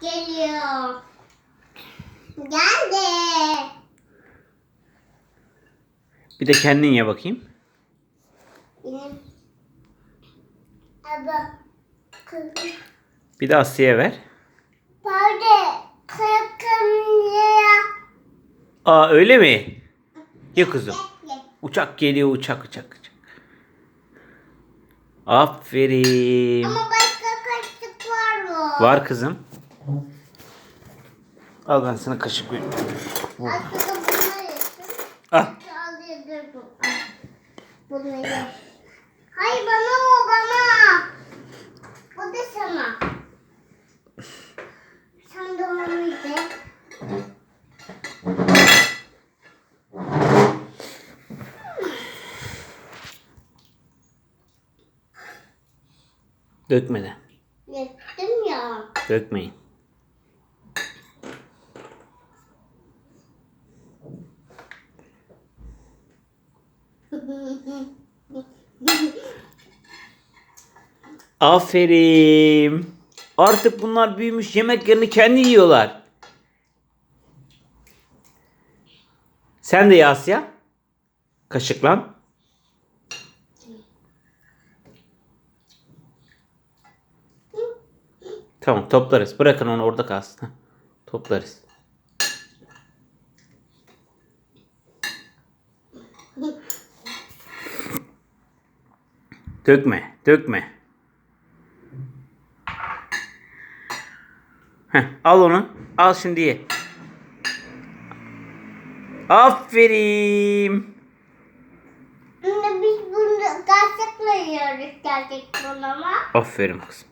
Geliyor. Geldi. Bir de kendin ye bakayım. Benim. Kızım. Bir de Asya'ya ver. Pardon. Kırkımlıya. Aa öyle mi? Ye kızım. Uçak geliyor uçak uçak uçak. Aferin. Ama başka kaşık var mı? Var kızım. Al ben sana kaşık vereyim. Aslında bunlar. Al. Bu. Bunu. Hayır bana o bana. O da sana. Sen de onu ye. Dökmeden. Yettim ya. Dökmeyin. Aferin. Artık bunlar büyümüş yemeklerini kendi yiyorlar. Sen de ye Asya. Kaşıklan. Tamam toplarız. Bırakın onu orada kalsın. Toplarız. Dökme, dökme. Heh, al onu. Al şimdi ye. Aferin. Şimdi biz bunu kaşıkla yiyoruz gerçek bunu ama. Aferin kızım.